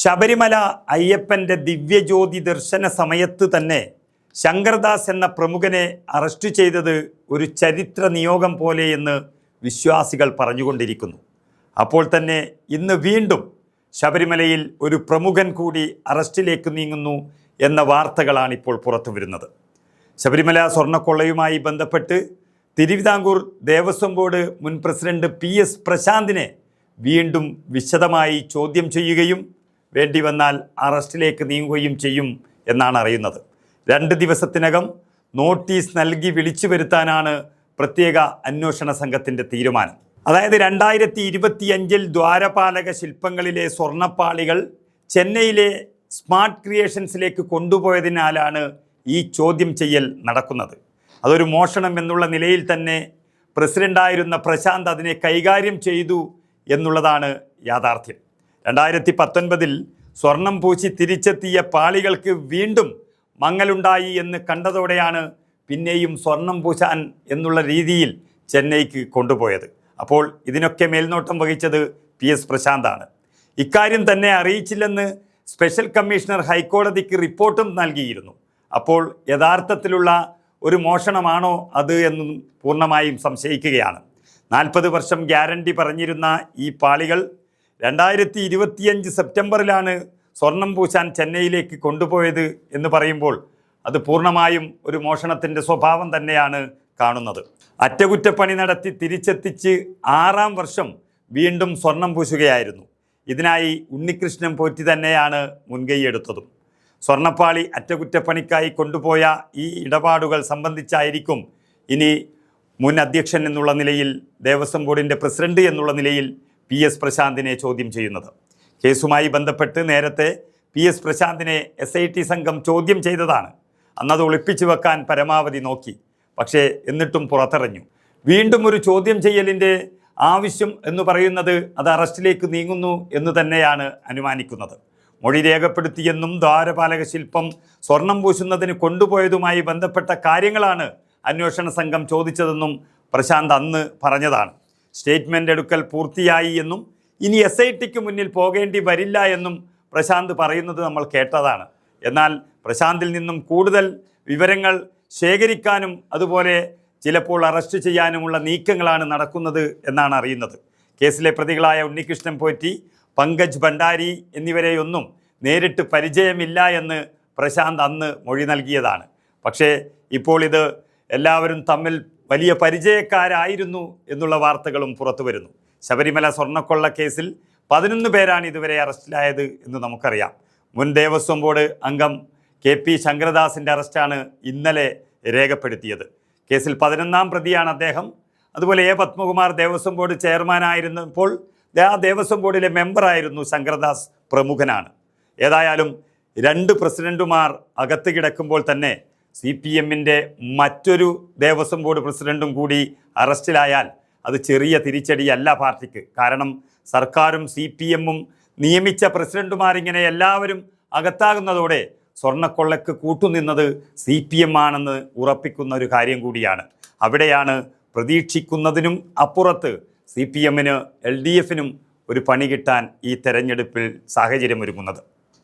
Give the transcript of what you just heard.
ശബരിമല അയ്യപ്പന്റെ ദിവ്യജ്യോതി ദർശന സമയത്ത് തന്നെ ശങ്കർദാസ് എന്ന പ്രമുഖനെ അറസ്റ്റ് ചെയ്തത് ഒരു ചരിത്ര നിയോഗം പോലെയെന്ന് വിശ്വാസികൾ പറഞ്ഞുകൊണ്ടിരിക്കുന്നു. അപ്പോൾ തന്നെ ഇന്ന് വീണ്ടും ശബരിമലയിൽ ഒരു പ്രമുഖൻ കൂടി അറസ്റ്റിലേക്ക് നീങ്ങുന്നു എന്ന വാർത്തകളാണ് ഇപ്പോൾ പുറത്തു വരുന്നത്. ശബരിമല സ്വർണക്കൊള്ളയുമായി ബന്ധപ്പെട്ട് തിരുവിതാംകൂർ ദേവസ്വം ബോർഡ് മുൻ പ്രസിഡന്റ് പി എസ് പ്രശാന്തിനെ വീണ്ടും വിശദമായി ചോദ്യം ചെയ്യുകയും വേണ്ടി വന്നാൽ അറസ്റ്റിലേക്ക് നീങ്ങുകയും ചെയ്യും എന്നാണ് അറിയുന്നത്. രണ്ട് ദിവസത്തിനകം നോട്ടീസ് നൽകി വിളിച്ചു വരുത്താനാണ് പ്രത്യേക അന്വേഷണ സംഘത്തിന്റെ തീരുമാനം. അതായത് രണ്ടായിരത്തി ഇരുപത്തിയഞ്ചിൽ ദ്വാരപാലക ശില്പങ്ങളിലെ സ്വർണപ്പാളികൾ ചെന്നൈയിലെ സ്മാർട്ട് ക്രിയേഷൻസിലേക്ക് കൊണ്ടുപോയതിനാലാണ് ഈ ചോദ്യം ചെയ്യൽ നടക്കുന്നത്. അതൊരു മോഷണം എന്നുള്ള നിലയിൽ തന്നെ പ്രസിഡന്റായിരുന്ന പ്രശാന്ത് അതിനെ കൈകാര്യം ചെയ്തു എന്നുള്ളതാണ് യാഥാർത്ഥ്യം. രണ്ടായിരത്തി പത്തൊൻപതിൽ സ്വർണം പൂശി തിരിച്ചെത്തിയ പാളികൾക്ക് വീണ്ടും മങ്ങലുണ്ടായി എന്ന് കണ്ടതോടെയാണ് പിന്നെയും സ്വർണം പൂശാൻ എന്നുള്ള രീതിയിൽ ചെന്നൈക്ക് കൊണ്ടുപോയത്. അപ്പോൾ ഇതിനൊക്കെ മേൽനോട്ടം വഹിച്ചത് പി എസ് പ്രശാന്താണ്. ഇക്കാര്യം തന്നെ അറിയിച്ചില്ലെന്ന് സ്പെഷ്യൽ കമ്മീഷണർ ഹൈക്കോടതിക്ക് റിപ്പോർട്ടും നൽകിയിരുന്നു. അപ്പോൾ യഥാർത്ഥത്തിലുള്ള ഒരു മോഷണമാണോ അത് എന്നും പൂർണമായും സംശയിക്കുകയാണ്. നാൽപ്പത് വർഷം ഗ്യാരണ്ടി പറഞ്ഞിരുന്ന ഈ പാളികൾ രണ്ടായിരത്തി ഇരുപത്തിയഞ്ച് സെപ്റ്റംബറിലാണ് സ്വർണം പൂശാൻ ചെന്നൈയിലേക്ക് കൊണ്ടുപോയത് എന്ന് പറയുമ്പോൾ അത് പൂർണമായും ഒരു മോഷണത്തിന്റെ സ്വഭാവം തന്നെയാണ് കാണുന്നത്. അറ്റകുറ്റപ്പണി നടത്തി തിരിച്ചെത്തിച്ച് ആറാം വർഷം വീണ്ടും സ്വർണം പൂശുകയായിരുന്നു. ഇതിനായി ഉണ്ണികൃഷ്ണൻ പോറ്റി തന്നെയാണ് മുൻകൈയെടുത്തതും സ്വർണപ്പാളി അറ്റകുറ്റപ്പണിക്കായി കൊണ്ടുപോയ ഈ ഇടപാടുകൾ സംബന്ധിച്ചായിരിക്കും ഇനി മുൻ അധ്യക്ഷൻ എന്നുള്ള നിലയിൽ ദേവസ്വം ബോർഡിന്റെ പ്രസിഡന്റ് എന്നുള്ള നിലയിൽ പി എസ് പ്രശാന്തിനെ ചോദ്യം ചെയ്യുന്നത്. കേസുമായി ബന്ധപ്പെട്ട് നേരത്തെ പി എസ് പ്രശാന്തിനെ എസ് ഐ ടി സംഘം ചോദ്യം ചെയ്തതാണ്. അന്നത് ഒളിപ്പിച്ചു വെക്കാൻ പരമാവധി നോക്കി. പക്ഷേ എന്നിട്ടും പുറത്തിറങ്ങി. വീണ്ടും ഒരു ചോദ്യം ചെയ്യലിന്റെ ആവശ്യം എന്ന് പറയുന്നത് അത് അറസ്റ്റിലേക്ക് നീങ്ങുന്നു എന്ന് തന്നെയാണ് അനുമാനിക്കുന്നത്. മൊഴി രേഖപ്പെടുത്തിയെന്നും ദ്വാരപാലക ശില്പം സ്വർണം പൂശുന്നതിന് കൊണ്ടുപോയതുമായി ബന്ധപ്പെട്ട കാര്യങ്ങളാണ് അന്വേഷണ സംഘം ചോദിച്ചതെന്നും പ്രശാന്ത് അന്ന് പറഞ്ഞതാണ്. സ്റ്റേറ്റ്മെന്റ് എടുക്കൽ പൂർത്തിയായി എന്നും ഇനി എസ് ഐ ടിക്ക് മുന്നിൽ പോകേണ്ടി വരില്ല എന്നും പ്രശാന്ത് പറയുന്നത് നമ്മൾ കേട്ടതാണ്. എന്നാൽ പ്രശാന്തിൽ നിന്നും കൂടുതൽ വിവരങ്ങൾ ശേഖരിക്കാനും അതുപോലെ ചിലപ്പോൾ അറസ്റ്റ് ചെയ്യാനുമുള്ള നീക്കങ്ങളാണ് നടക്കുന്നത് എന്നാണ് അറിയുന്നത്. കേസിലെ പ്രതികളായ ഉണ്ണികൃഷ്ണൻ പോറ്റി പങ്കജ് ഭണ്ഡാരി എന്നിവരെയൊന്നും നേരിട്ട് പരിചയമില്ല എന്ന് പ്രശാന്ത് അന്ന് മൊഴി നൽകിയതാണ്. പക്ഷേ ഇപ്പോൾ ഇത് എല്ലാവരും തമ്മിൽ വലിയ പരിചയക്കാരായിരുന്നു എന്നുള്ള വാർത്തകളും പുറത്തു വരുന്നു. ശബരിമല സ്വർണക്കൊള്ള കേസിൽ പതിനൊന്ന് പേരാണ് ഇതുവരെ അറസ്റ്റിലായത് എന്ന് നമുക്കറിയാം. മുൻ ദേവസ്വം ബോർഡ് അംഗം കെ പി ശങ്കരദാസിന്റെ അറസ്റ്റാണ് ഇന്നലെ രേഖപ്പെടുത്തിയത്. കേസിൽ പതിനൊന്നാം പ്രതിയാണ് അദ്ദേഹം. അതുപോലെ എ പത്മകുമാർ ദേവസ്വം ബോർഡ് ചെയർമാനായിരുന്നപ്പോൾ ആ ദേവസ്വം ബോർഡിലെ മെമ്പറായിരുന്നു ശങ്കരദാസ് പ്രമുഖനാണ്. ഏതായാലും രണ്ട് പ്രസിഡന്റുമാർ അകത്ത് കിടക്കുമ്പോൾ തന്നെ സി പി എമ്മിന്റെ മറ്റൊരു ദേവസ്വം ബോർഡ് പ്രസിഡന്റും കൂടി അറസ്റ്റിലായാൽ അത് ചെറിയ തിരിച്ചടിയല്ല പാർട്ടിക്ക്. കാരണം സർക്കാരും സി പി എമ്മും നിയമിച്ച പ്രസിഡന്റുമാരിങ്ങനെ എല്ലാവരും അകത്താകുന്നതോടെ സ്വർണക്കൊള്ളയ്ക്ക് കൂട്ടുനിന്നത് സി പി എം ആണെന്ന് ഉറപ്പിക്കുന്ന ഒരു കാര്യം കൂടിയാണ്. അവിടെയാണ് പ്രതീക്ഷിക്കുന്നതിനും അപ്പുറത്ത് സി പി എമ്മിന് എൽ ഡി എഫിനും ഒരു പണി കിട്ടാൻ ഈ തെരഞ്ഞെടുപ്പിൽ സാഹചര്യമൊരുങ്ങുന്നത്.